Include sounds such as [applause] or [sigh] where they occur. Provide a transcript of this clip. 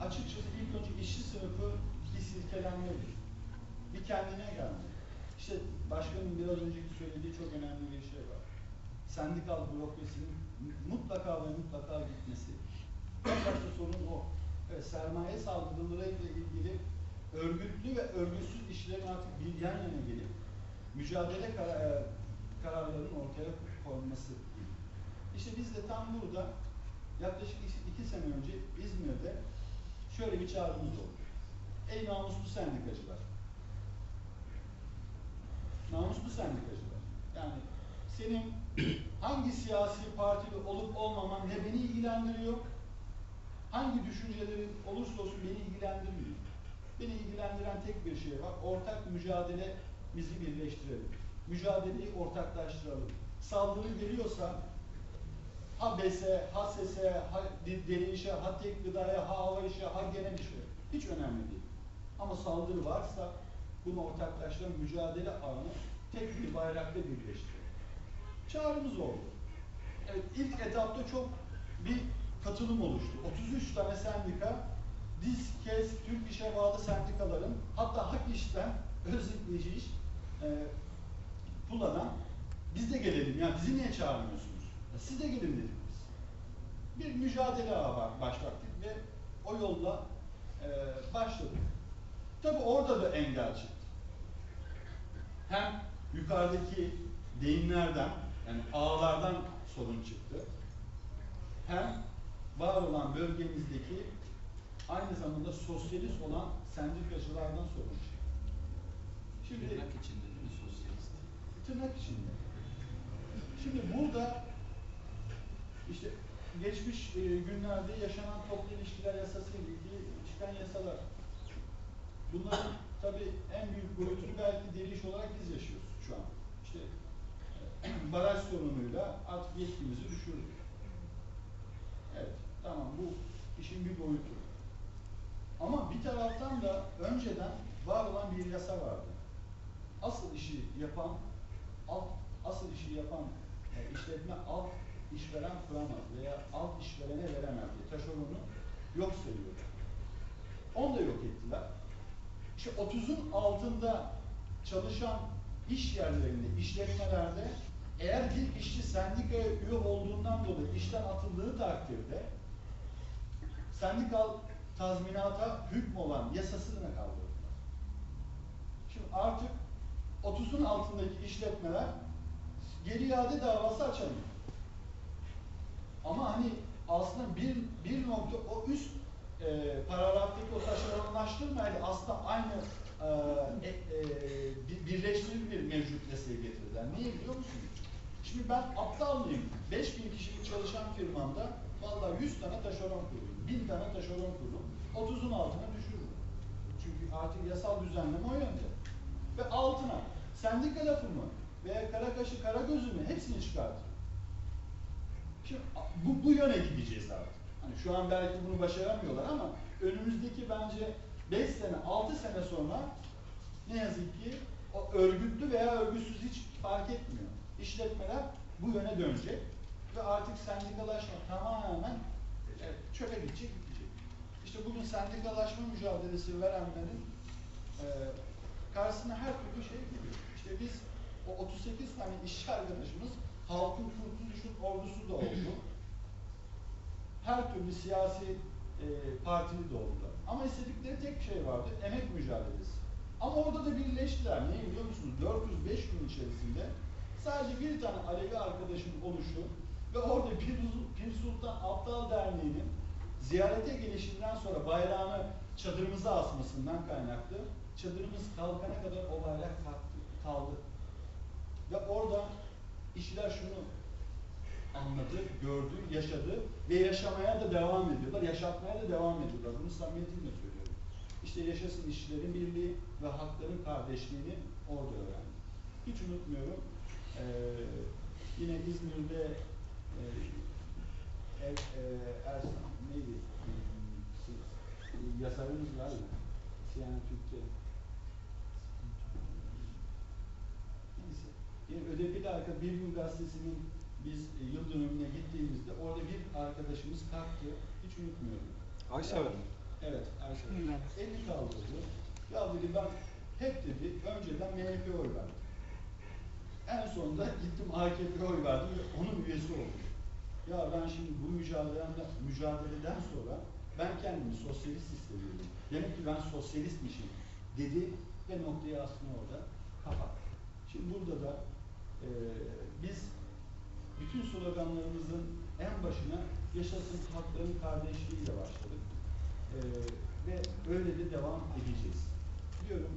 açıkçası ilk önce işçi sınıfı bir silkelenmeli. Bir kendine gelmeli. İşte başkanın biraz önceki söylediği çok önemli bir şey var. Sendikal bürokrasinin mutlaka ve mutlaka gitmesi. En başta sorun o. Evet, sermaye saldırılarıyla ilgili örgütlü ve örgütsüz işlerin artık bir yan yana gelip mücadele kar- kararlarının ortaya konması. İşte biz de tam burada yaklaşık iki sene önce İzmir'de şöyle bir çağrımız oldu. Ey namuslu sendikacılar. Namuslu sendikacılar. Yani senin [clears throat] hangi siyasi partide olup olmaman ne beni ilgilendiriyor, hangi düşüncelerin olursa olsun beni ilgilendirmiyor. Beni ilgilendiren tek bir şey var. Ortak mücadelemizi birleştirelim. Mücadeleyi ortaklaştıralım. Saldırı geliyorsa ha BES'e, ha deri işe, ha tek gıdaya, ha hava işe, ha genel işe. Hiç önemli değil. Ama saldırı varsa bunu ortaklaştıran mücadele ağını tek bir bayrakta birleştirelim. Çağrımız oldu. Evet, ilk etapta çok bir katılım oluştu. 33 tane sendika, diz, kes, Türk İş'e bağlı sendikaların, hatta Hak İş'ten, Özlikleyici İş, e, kullanan, biz de gelelim, ya bizi niye çağırmıyorsunuz? Siz de gelin dedik biz. Bir mücadele başlattık ve o yolla e, başladık. Tabi orada da engel çıktı. Hem yukarıdaki deyimlerden, yani ağlardan sorun çıktı. Hem var olan bölgemizdeki aynı zamanda sosyalist olan sendikacılardan sorun çıktı. Şimdi Tırnak içinde değil mi sosyalist? tırnak içinde. Şimdi burada işte geçmiş e, günlerde yaşanan toplu ilişkiler yasası ile çıkan yasalar. Bunların tabii en büyük boyutunu belki deri iş olarak biz yaşıyoruz şu an. İşte e, baraj sorunuyla artık yetkimizi düşürdük. Evet, tamam bu işin bir boyutu. Ama bir taraftan da önceden var olan bir yasa vardı. Asıl işi yapan, alt, asıl işi yapan işletme alt işveren kuramaz veya alt işverene veremez diye taşeronu yok sayıyordu. Onu da yok ettiler. İşte 30'un altında çalışan iş yerlerinde, işletmelerde eğer bir işçi sendikaya üye olduğundan dolayı işten atıldığı takdirde sendikal tazminata hükm olan yasasını kaldırdılar. Şimdi artık 30'un altındaki işletmeler geri iade davası açamıyor. Ama hani aslında bir, bir nokta o üst e, paragraftaki o taşeronlaştırmayla aslında aynı e, e, e, bir- birleştirilmiş bir mevcut yasaya getirdiler. Niye biliyor musunuz? Şimdi ben aptal mıyım? 5000 kişilik çalışan firmamda vallahi 100 tane taşeron kururum, 1000 tane taşeron kururum, 30'un altına düşürürüm. Çünkü artık yasal düzenleme o yönde. Ve altına sendika lafı mı veya kara kaşı kara gözü mü hepsini çıkartır. Şimdi bu, bu yöne gideceğiz artık. Hani şu an belki bunu başaramıyorlar ama önümüzdeki bence 5 sene, 6 sene sonra ne yazık ki o örgütlü veya örgütsüz hiç fark etmiyor. İşletmeler bu yöne dönecek ve artık sendikalaşma tamamen çöpe gidecek, gidecek. İşte bugün sendikalaşma mücadelesi verenlerin e, karşısına her türlü şey geliyor. İşte biz o 38 tane işçi arkadaşımız halkın kurtuluşun ordusu da oldu. Her türlü siyasi e, partili de oldular. Ama istedikleri tek şey vardı, emek mücadelesi. Ama orada da birleştiler. Niye biliyor musunuz? 405 gün içerisinde sadece bir tane Alevi arkadaşın oluşu ve orada Pir, Pir Sultan Abdal Derneği'nin ziyarete gelişinden sonra bayrağını çadırımıza asmasından kaynaklı çadırımız kalkana kadar o bayrak kalktı, kaldı. İşçiler şunu anladı, gördü, yaşadı ve yaşamaya da devam ediyorlar, yaşatmaya da devam ediyorlar. Bunu samimiyetimle söylüyorum. İşte yaşasın işçilerin birliği ve hakların kardeşliğini orada öğrendim. Hiç unutmuyorum. Ee, yine İzmir'de e, er, e, Ersan neydi? Yazarımız var ya. Siyan Türkçe. Ödepili Arka Bir Gün Gazetesi'nin biz e, yıl dönümüne gittiğimizde orada bir arkadaşımız kalktı. Hiç unutmuyorum. Aysever mi? Evet, arkadaşlar. Evet. Elini kaldırdı. Ya dedi ben hep dedi önceden MHP'ye oy verdim. En sonunda gittim AKP'ye oy verdim ve onun üyesi oldum. Ya ben şimdi bu mücadeleden, mücadeleden sonra ben kendimi sosyalist hissediyorum. Demek ki ben sosyalistmişim dedi ve noktayı aslında orada kapattı. Şimdi burada da eee, biz bütün sloganlarımızın en başına yaşasın hakların kardeşliğiyle başladık. Eee, ve öyle de devam edeceğiz. Biliyorum